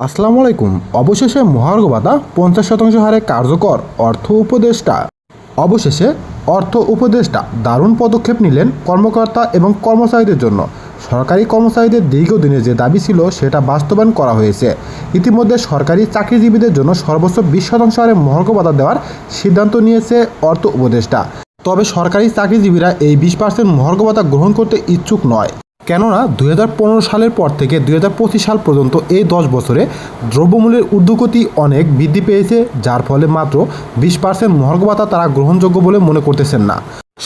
আসসালামু আলাইকুম। অবশেষে মহার্ঘ ভাতা পঞ্চাশ শতাংশ হারে কার্যকর অর্থ উপদেষ্টা। অবশেষে অর্থ উপদেষ্টা দারুণ পদক্ষেপ নিলেন কর্মকর্তা এবং কর্মচারীদের জন্য। সরকারি কর্মচারীদের দীর্ঘদিনের যে দাবি ছিল সেটা বাস্তবায়ন করা হয়েছে। ইতিমধ্যে সরকারি চাকরিজীবীদের জন্য সর্বোচ্চ বিশ শতাংশ হারে মহার্ঘ ভাতা দেওয়ার সিদ্ধান্ত নিয়েছে অর্থ উপদেষ্টা। তবে সরকারি চাকরিজীবীরা এই বিশ পার্সেন্ট মহার্ঘ ভাতা গ্রহণ করতে ইচ্ছুক নয়। কেননা দুই হাজার পনেরো সালের পর থেকে দুই হাজার পঁচিশ সাল পর্যন্ত এই দশ বছরে দ্রব্যমূল্যের ঊর্ধ্বগতি অনেক বৃদ্ধি পেয়েছে, যার ফলে মাত্র বিশ পার্সেন্ট মহার্ঘ ভাতা তারা গ্রহণযোগ্য বলে মনে করতেছেন না।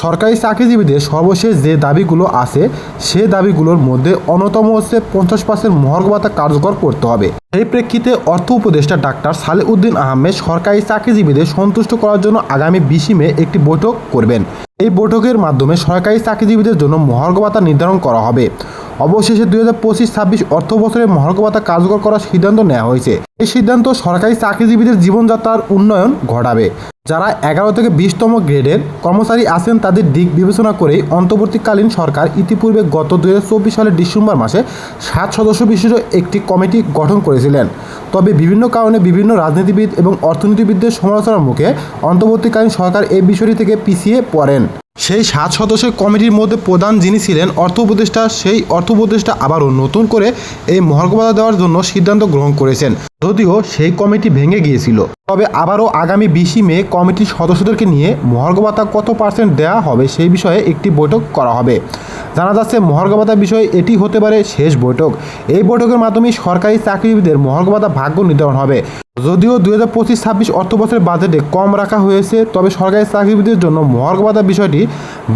সরকারি চাকরিজীবীদের সর্বশেষ যে দাবিগুলো আছে, সে দাবিগুলোর মধ্যে অন্যতম হচ্ছে পঞ্চাশ পার্সেন্ট মহার্ঘ ভাতা কার্যকর করতে হবে। এই প্রেক্ষিতে অর্থ উপদেষ্টা ডাক্তার সালে উদ্দিন আহমেদ সরকারি চাকরিজীবীদের সন্তুষ্ট করার জন্য আগামী বিশে মে একটি বৈঠক করবেন। এই বৈঠকের মাধ্যমে সরকারি চাকরিজীবীদের জন্য মহার্ঘ ভাতা নির্ধারণ করা হবে। অবশেষে দুই হাজার পঁচিশ, ছাব্বিশ অর্থ বছরে মহার্ঘ ভাতা কার্যকর করার সিদ্ধান্ত নেওয়া হয়েছে। এই সিদ্ধান্ত সরকারি চাকরিজীবীদের জীবনযাত্রার উন্নয়ন ঘটাবে। যারা এগারো থেকে বিশতম গ্রেডের কর্মচারী আছেন, তাদের দিক বিবেচনা করেই অন্তর্বর্তীকালীন সরকার ইতিপূর্বে গত দু হাজার চব্বিশ সালের ডিসেম্বর মাসে সাত সদস্য বিশিষ্ট একটি কমিটি গঠন করেছিলেন। তবে বিভিন্ন কারণে বিভিন্ন রাজনীতিবিদ এবং অর্থনীতিবিদদের সমালোচনার মুখে অন্তর্বর্তীকালীন সরকার এই বিষয়টি থেকে পিছিয়ে পড়েন। সেই সাত সদস্যের কমিটির মধ্যে প্রধান যিনি ছিলেন অর্থ উপদেষ্টা, সেই অর্থ উপদেষ্টা আবারও নতুন করে এই মহার্ঘভাতা দেওয়ার জন্য সিদ্ধান্ত গ্রহণ করেছেন। যদিও সেই কমিটি ভেঙে গিয়েছিল। তবে আবারও আগামী বিশে মে কমিটির সদস্যদেরকে নিয়ে মহার্ঘ ভাতা কত পার্সেন্ট দেওয়া হবে সেই বিষয়ে একটি বৈঠক করা হবে। জানা যাচ্ছে মহার্গবাদা বিষয়ে এটি হতে পারে শেষ বৈঠক। এই বৈঠকের মাধ্যমে সরকারি চাকরিজীবীদের মহার্গবাদা ভাগ্য নির্ধারণ হবে। যদিও দুই হাজার পঁচিশ, ছাব্বিশ অর্থ বছরের বাজেটে কম রাখা হয়েছে, তবে সরকারি চাকরিজীবীদের জন্য মহার্ঘ ভাতা বিষয়টি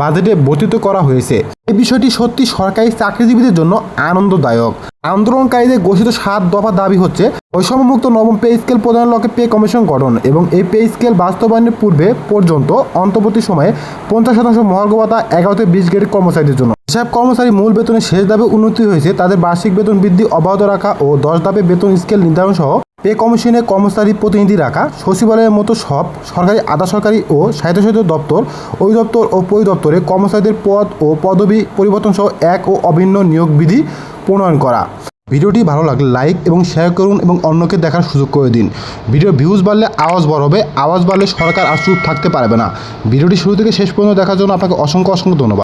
বাজেটে বর্ধিত করা হয়েছে। এই বিষয়টি সত্যি সরকারি চাকরিজীবীদের জন্য আনন্দদায়ক। আন্দোলনকারীদের ঘোষিত সাত দফা দাবি হচ্ছে, বৈষম্যমুক্ত নবম পে স্কেল প্রদানের লক্ষ্যে পে কমিশন গঠন এবং এই পে স্কেল বাস্তবায়নের পূর্বে পর্যন্ত অন্তর্বর্তী সময়ে পঞ্চাশ শতাংশ মহার্ঘ ভাতা এগারো থেকে বিশ গ্রেড কর্মচারীদের জন্য। যেসব কর্মচারী মূল বেতনের শেষ দাবে উন্নতি হয়েছে, তাদের বার্ষিক বেতন বৃদ্ধি অব্যাহত রাখা ও দশ দাবে বেতন স্কেল নির্ধারণ সহ পে কমিশনে কর্মচারী প্রতিনিধি রাখা, সচিবালয়ের মতো সব সরকারি, আধা সরকারি ও স্বায়ত্তশাসিত দপ্তর, অধিদপ্তর ও পরিদপ্তরে কর্মচারীদের পদ ও পদবি পরিবর্তন সহ এক ও অভিন্ন নিয়োগ বিধি প্রণয়ন করা। ভিডিওটি ভালো লাগলে লাইক এবং শেয়ার করুন এবং অন্যকে দেখার সুযোগ করে দিন। ভিডিও ভিউজ বাড়লে আওয়াজ বড় হবে, আওয়াজ বাড়লে সরকার আর চুপ থাকতে পারবে না। ভিডিওটি শুরু থেকে শেষ পর্যন্ত দেখার জন্য আপনাকে অসংখ্য অসংখ্য ধন্যবাদ।